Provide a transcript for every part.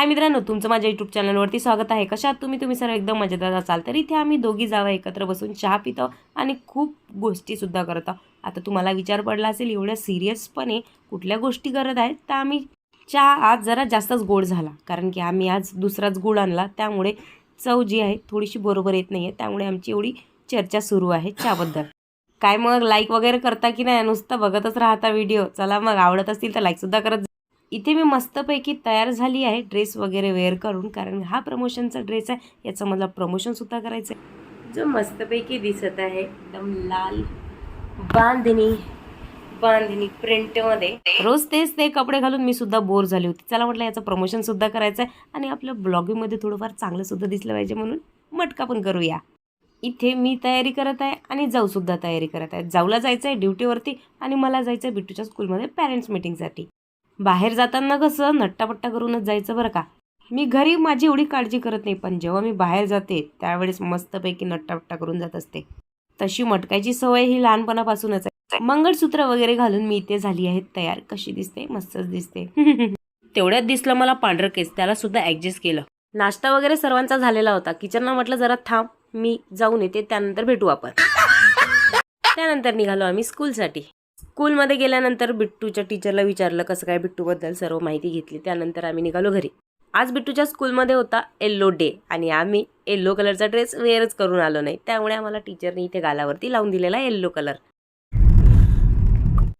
हाय मित्रांनो तुमचं माझ्या यूट्यूब चॅनलवरती स्वागत आहे. कशात तुम्ही? तुम्ही सर्व एकदम मजेदार असाल तर इथे आम्ही दोघी जावा एकत्र बसून चहा पितो आणि खूप गोष्टीसुद्धा करतो आता तुम्हाला विचार पडला असेल एवढ्या सिरियसपणे कुठल्या गोष्टी करत आहेत? तर आम्ही चहा आज जरा जास्तच गोड झाला. कारण की आम्ही आज दुसराच गुळ आणला. त्यामुळे चव जी आहे थोडीशी बरोबर येत नाही आहे त्यामुळे आमची एवढी चर्चा सुरू आहे चहाबद्दल. काय मग? लाईक वगैरे करता की नाही? नुसतं बघतच राहता व्हिडिओ चला मग आवडत असतील तर लाईकसुद्धा करत इथे मी मस्तपैकी तयार झाली आहे ड्रेस वगैरे वेअर करून कारण हा प्रमोशनचा ड्रेस आहे याचं मला प्रमोशनसुद्धा करायचं आहे जो मस्तपैकी दिसत आहे एकदम लाल बांधणी बांधणी प्रिंटमध्ये. रोज तेच ते कपडे घालून मी सुद्धा बोर झाली होती. चला म्हटलं याचं प्रमोशनसुद्धा करायचं आहे आणि आपलं ब्लॉगिंगमध्ये थोडंफार चांगलं सुद्धा दिसलं पाहिजे म्हणून मटका पण करूया. इथे मी तयारी करत आहे आणि जाऊसुद्धा तयारी करत आहे. जाऊला जायचं आहे ड्युटीवरती आणि मला जायचं आहे बिट्टूच्या स्कूलमध्ये पॅरेंट्स मीटिंगसाठी. बाहेर जाताना कसं नट्टापट्टा करूनच जायचं बरं का? मी घरी माझी एवढी काळजी करत नाही पण जेव्हा मी बाहेर जाते त्यावेळेस मस्तपैकी नट्टापट्टा करून जात असते. तशी मटकायची सवय ही लहानपणापासूनच आहे. मंगळसूत्र वगैरे घालून मी इथे झाली आहे. तयार कशी दिसते? मस्तच दिसते. तेवढ्यात दिसलं मला पांढरं केस. त्याला सुद्धा ॲडजस्ट केलं. नाश्ता वगैरे सर्वांचा झालेला होता. किचनला म्हटलं जरा थांब मी जाऊन येते. त्यानंतर भेटू आपण. त्यानंतर निघालो आम्ही स्कूलसाठी. स्कूलमध्ये गेल्यानंतर बिट्टूच्या टीचरला विचारलं कसं काय बिट्टूबद्दल सर्व माहिती घेतली. त्यानंतर आम्ही निघालो घरी. आज बिट्टूच्या स्कूलमध्ये होता येल्लो डे आणि आम्ही येल्लो कलरचा ड्रेस वेअरच करून आलो नाही. त्यामुळे आम्हाला टीचरने इथे गालावरती लावून दिलेला येल्लो कलर.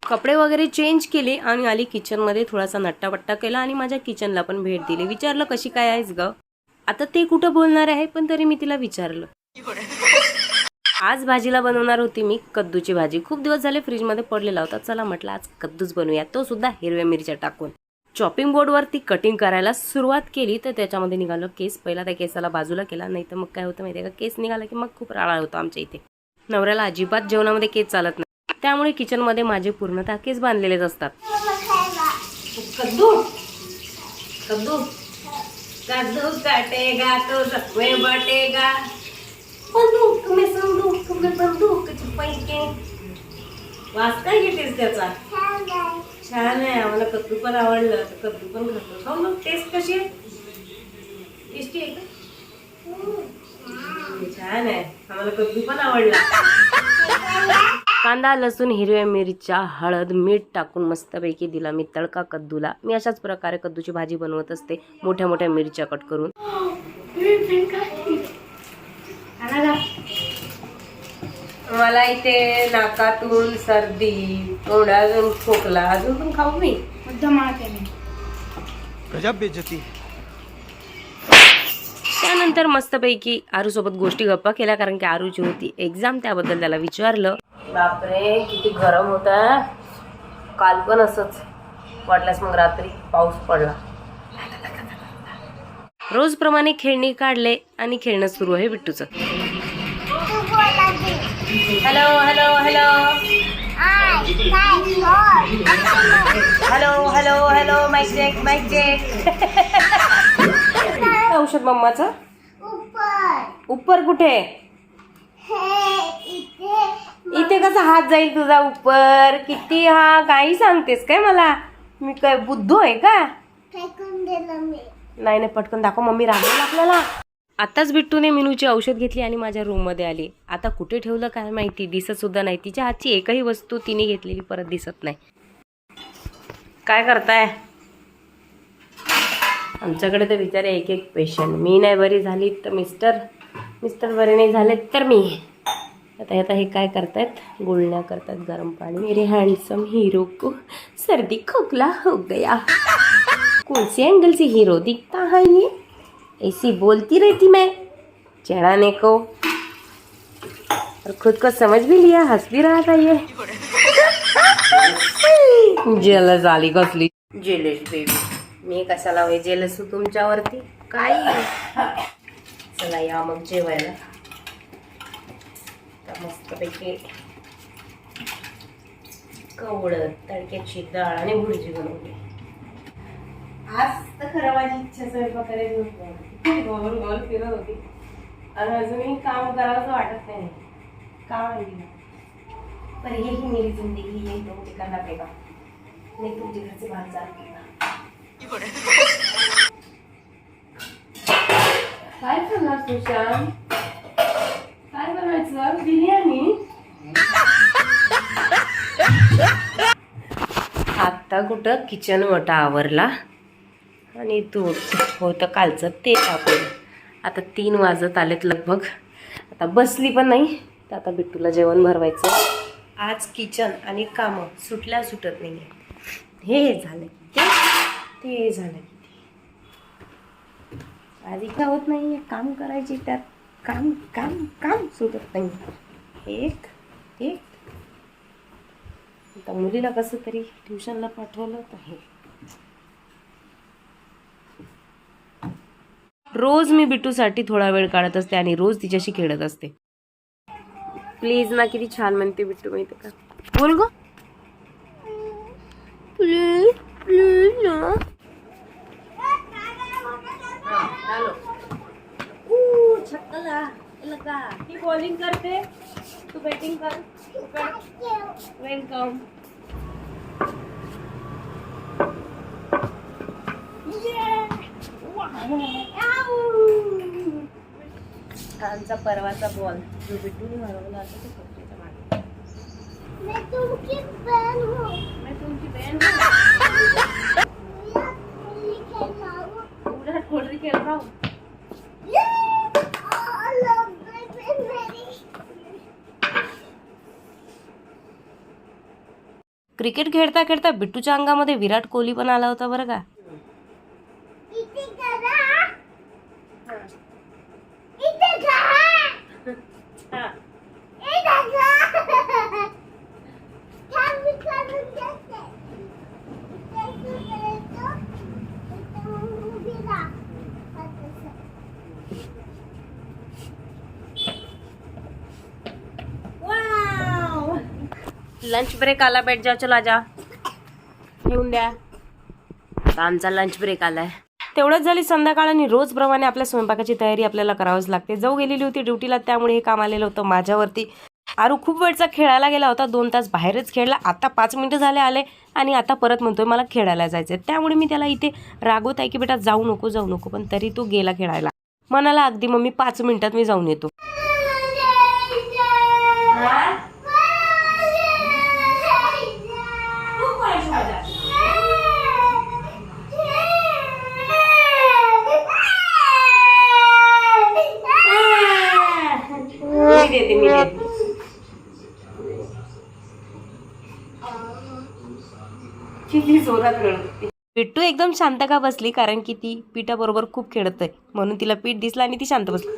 कपडे वगैरे चेंज केले आणि आली किचनमध्ये थोडासा नट्टापट्टा केला आणि माझ्या किचनला पण भेट दिली. विचारलं कशी काय आहेस ग? आता ते कुठं बोलणार आहे पण तरी मी तिला विचारलं. आज भाजीला बनवणार होती मी कद्दूची भाजी. खूप दिवस झाले फ्रीजमध्ये पडलेला होता. चला म्हटलं आज कद्दूच बनवूया. तो सुद्धा हिरव्या मिरच्या टाकून. चॉपिंग बोर्डवरती कटिंग करायला सुरुवात केली तर त्याच्यामध्ये निघालं केस. पहिला त्या केसाला बाजूला केला नाही तर मग काय होतं माहिती आहे का? केस निघाला की मग खूप राळा होतो आमच्या इथे. नवऱ्याला अजिबात जेवणामध्ये केस चालत नाही. त्यामुळे किचनमध्ये माझे पूर्णतः केस बांधलेलेच असतात. कद्दू? कद्दू? कद्दू काटेगा तो बटेगा. बंदूक तुम्ही संदूक पैके. वाच काय घेतेस त्याचा? छान आहे आम्हाला कद्दू पण आवडलं. तर कद्दू पण खातो खाऊ मग टेस्ट कशी आहे? टेस्टी आहे का? छान आहे. आम्हाला कद्दू पण आवडला. कांदा लसूण हिरव्या मिरच्या हळद मीठ टाकून मस्तपैकी दिला मी तडका कद्दूला. मी अशाच प्रकारे कद्दूची भाजी बनवत असते मोठ्या मोठ्या मिरच्या कट करून. मला इथे नाकातून सर्दी तोंडातून खोकला अजून पण खाऊ मी. गजब बेइज्जती. त्यानंतर मस्तपैकी आरूसोबत गोष्टी गप्पा केल्या कारण की आरूची होती एक्झाम त्याबद्दल त्याला विचारलं. बापरे किती गरम होता. काल पण असंच. वाटल्यास मग रात्री पाऊस पडला. रोजप्रमाणे खेळणी काढले आणि खेळणं सुरू आहे बिट्टूचं hello hello hello hello hello hello mike check mike check औषध मम्माचं? उपर कुठे? इथे कसा हात जाईल तुझा उपर? किती हा काही सांगतेस काय मला? मी काय बुद्धू आहे का? नाही नाही पटकन दाखव. मम्मी रागवेल आपल्याला आताच बिट्टूने मिनूची औषध घेतली आणि माझ्या रूममध्ये आली. आता कुठे ठेवलं काय माहिती? दिसत सुद्धा नाही. तिच्या हातची एकही वस्तू तिने घेतलेली परत दिसत नाही. काय करताय? आमच्याकडे तर विचार एक एक पेशंट मी नाही बरी झाली तर मिस्टर मिस्टर बरे नाही झाले तर मी. आता आता हे काय करतायत? गुळण्या करतात गरम पाणी. मेरे हँडसम हिरो को सर्दी खोकला हो गया. कौन से एंगल से हीरो दिखता है ये? ऐसी बोलती रहती मैं चढ़ाने को। और खुद को समझ भी लिया हंस भी रहा था ये। जेलस आली कसली। जेलस बेबी मी कशाला होय जेलस तुमच्यावरती? काय चला या मग जेवायला. मस्तपैकी कवळ तडक्याची डाळ आणि भुर्जी बनवली. आज तर खरं माझी इच्छा स्वयंपाक करायची होती गोल गोल फिरत होती. आणि अजूनही काम करावंसं वाटत नाही. का माहिती पर यही मेरी जिंदगी यही तो मुझे करना पड़ेगा नहीं तुमचे घर से बाहर जाना पड़ेगा काय करणार सुशांत? काय बनवायचं? बिर्याणी? आत्ता कुठं किचन मोठा आवरला? आणि तू होतं कालचं ते टाकून आता तीन वाजत आलेत लगभग. आता बसली पण नाही तर आता बिट्टूला जेवण भरवायचं. आज किचन आणि कामं सुटल्या सुटत नाही हे झालं किती? ते झालं किती? आधी का होत नाही काम करायची त्यात काम काम काम सुटत नाही एक एक. आता मुलीला कसं तरी ट्युशनला पाठवलं तर हे. रोज मी बिट्टूसाठी थोडा वेळ काढत असते आणि रोज तिच्याशी खेळत असते. प्लीज ना किती छान म्हणते बिट्टू माहिती का? बोल ग. प्लीज प्लीज ना. बॉलिंग करते. तू बॅटिंग कर. वेलकम. आमचा परवाचा बॉल जो बिट्टूने हरवला होता तो कपड्याच्या मागे. मैं तुमकी बहन हूँ. मैं बहन हूँ. हूँ खेल रहा हूँ. क्रिकेट खेळता खेळता बिट्टूच्या अंगामध्ये विराट कोहली पण आला होता बरं का इथे करा इथे करा इथे करा थांब मी करून देते इथे तू करायचं इथे उभी राहा असं. लंच ब्रेक आला बैठ जाओ चला जा. येऊन द्या. आता आमचा लंच ब्रेक आलाय. तेवढंच झाली संध्याकाळ आणि रोजप्रमाणे आपल्या स्वयंपाकाची तयारी आपल्याला करावीच लागते. जाऊ गेलेली होती ड्युटीला त्यामुळे हे काम आलेलं होतं माझ्यावरती. आरू खूप वेळचा खेळायला गेला होता दोन तास बाहेरच खेळला. आता पाच मिनिटं झाले आले आणि आता परत म्हणतोय मला खेळायला जायचं त्यामुळे मी त्याला इथे रागवत आहे की बेटा जाऊ नको जाऊ नको पण तरी तो गेला खेळायला. म्हणाला अगदी मम्मी पाच मिनिटात मी जाऊन येतो. देते मी देते किती जोरात रडते. बिट्टू एकदम शांत का बसली? कारण की ती पिठाबरोबर खूप खेळत आहे म्हणून तिला पीठ दिसलं आणि ती शांत बसली.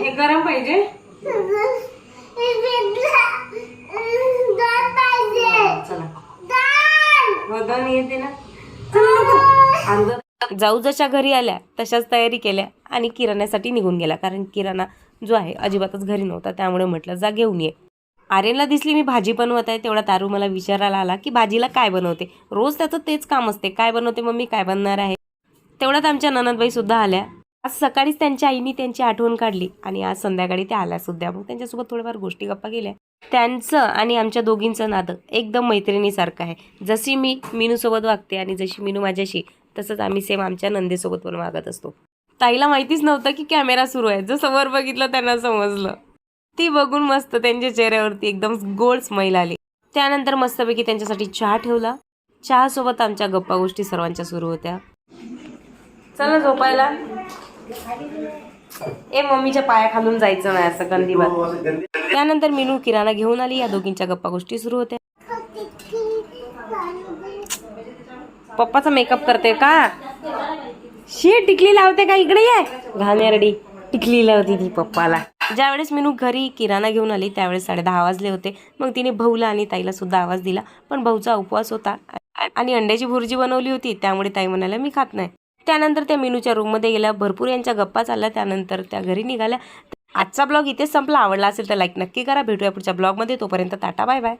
हे गरम पाहिजे दात पाहिजे चला दात वदन येते ना जाऊ जशा घरी आल्या तशाच तयारी केल्या आणि किराण्यासाठी निघून गेला. कारण किराणा जो आहे अजिबातच घरी नव्हता. त्यामुळे म्हटलं जा घेऊन ये. आर्यनला दिसली मी भाजी बनवत आहे तेवढा तारू मला विचारायला आला की भाजीला काय बनवते? रोज त्याचं तेच काम असते. काय बनवते मम्मी? काय बनणार आहे? तेवढ्यात आमच्या ननदबाई सुद्धा आल्या. आज सकाळीच त्यांच्या आईनी त्यांची आठवण काढली आणि आज संध्याकाळी त्या आल्या सुद्धा. मग त्यांच्यासोबत थोड्याफार गोष्टी गप्पा केल्या. त्यांचं आणि आमच्या दोघींचं नातं एकदम मैत्रिणीसारखं आहे. जशी मी मीनूसोबत वागते आणि जशी मीनू माझ्याशी तसंच आम्ही सेम आमच्या नंदेसोबत पण वागत असतो. ताईला माहितीच नव्हतं की कॅमेरा सुरू आहे. जसं वर बघितलं त्यांना समजलं. ती बघून मस्त त्यांच्या चेहऱ्यावरती एकदम गोड स्माईल आली. त्यानंतर मस्तपैकी त्यांच्यासाठी चहा ठेवला. चहासोबत आमच्या गप्पा गोष्टी सर्वांच्या सुरू होत्या. चला झोपायला. ए मम्मीच्या पाया खालून जायचं नाही असं गंदीबात त्यानंतर मिनू किराणा घेऊन आली. या दोघींच्या गप्पा गोष्टी सुरू होत्या. पप्पाचा मेकअप करते का? शी टिकली लावते का इकडे ये? घाणेरडी. टिकली लावती ती पप्पाला. ज्यावेळेस मीनू घरी किराणा घेऊन आली त्यावेळेस साडे दहा वाजले होते. मग तिने भाऊला आणि ताईला सुद्धा आवाज दिला. पण भाऊचा उपवास होता. आणि अंड्याची भुर्जी बनवली होती. त्यामुळे ताई म्हणाल्या मी खात नाही. त्यानंतर त्या मेनूच्या रूममध्ये गेल्या. भरपूर यांच्या गप्पा चालल्या. त्यानंतर त्या घरी निघाल्या. आजचा ब्लॉग इथेच संपला. आवडला असेल तर लाईक नक्की करा. भेटूया पुढच्या ब्लॉगमध्ये तोपर्यंत टाटा बाय बाय